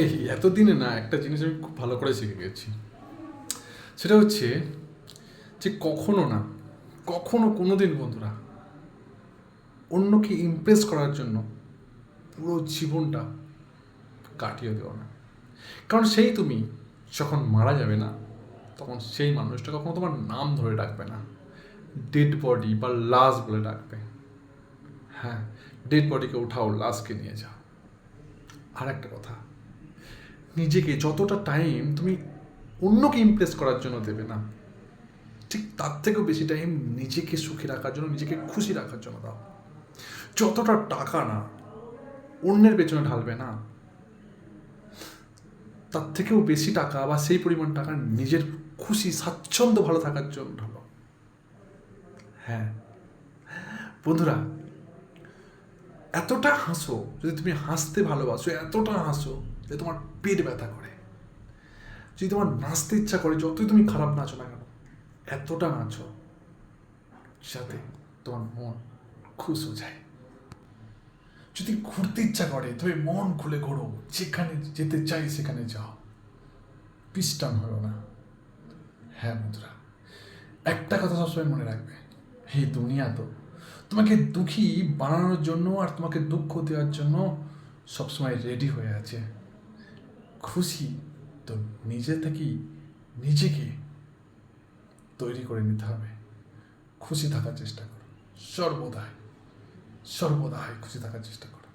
এতদিনে না একটা জিনিস আমি খুব ভালো করে শিখে গেছি। সেটা হচ্ছে যে কখনো না, কখনো কোনো দিন বন্ধুরা অন্যকে ইমপ্রেস করার জন্য পুরো জীবনটা কাটিয়ে দেওয়া না। কারণ সেই তুমি যখন মারা যাবে না, তখন সেই মানুষটা কখনো তোমার নাম ধরে ডাকবে না। ডেড বডি বা লাশ বলে ডাকবে। হ্যাঁ ডেড বডিকে উঠাও লাশকে নিয়ে যাও। আর একটা কথা নিজেকে যতটা টাইম তুমি অন্যকে ইমপ্রেস করার জন্য দেবে না। ঠিক তার থেকেও বেশি টাইম নিজেকে সুখী রাখার জন্য, নিজেকে খুশি রাখার জন্য দাও। যতটা টাকা না, অন্যের পেছনে ঢালবে না। তার থেকেও বেশি টাকা বা সেই পরিমাণ টাকা নিজের খুশি, স্বাচ্ছন্দ্য, ভালো থাকার জন্য ঢালো। হ্যাঁ। বন্ধুরা এতটা হাসো যদি তুমি হাসতে ভালোবাসো, এতটা হাসো যে তোমার পেট ব্যথা করে। যদি তোমার নাচতে ইচ্ছা করে, যতই তুমি খারাপ নাচো না কেন, এতটা নাচো যাতে তোমার মন খুশ হয়ে যায়। যদি ঘুরতে ইচ্ছা করে, তবে মন খুলে ঘোরো, যেখানে যেতে চাই সেখানে যাও। পিস্টান হলো না। হ্যাঁ বন্ধুরা, একটা কথা সবসময় মনে রাখবে, এই দুনিয়া তো তোমাকে দুঃখী বানানোর জন্য আর তোমাকে দুঃখ দেওয়ার জন্য সবসময় রেডি হয়ে আছে। খুশি তো নিজে থেকেই নিজেকে তৈরি করে নিতে হবে। খুশি থাকার চেষ্টা করো। সর্বদাই সর্বদাই খুশি থাকার চেষ্টা করো।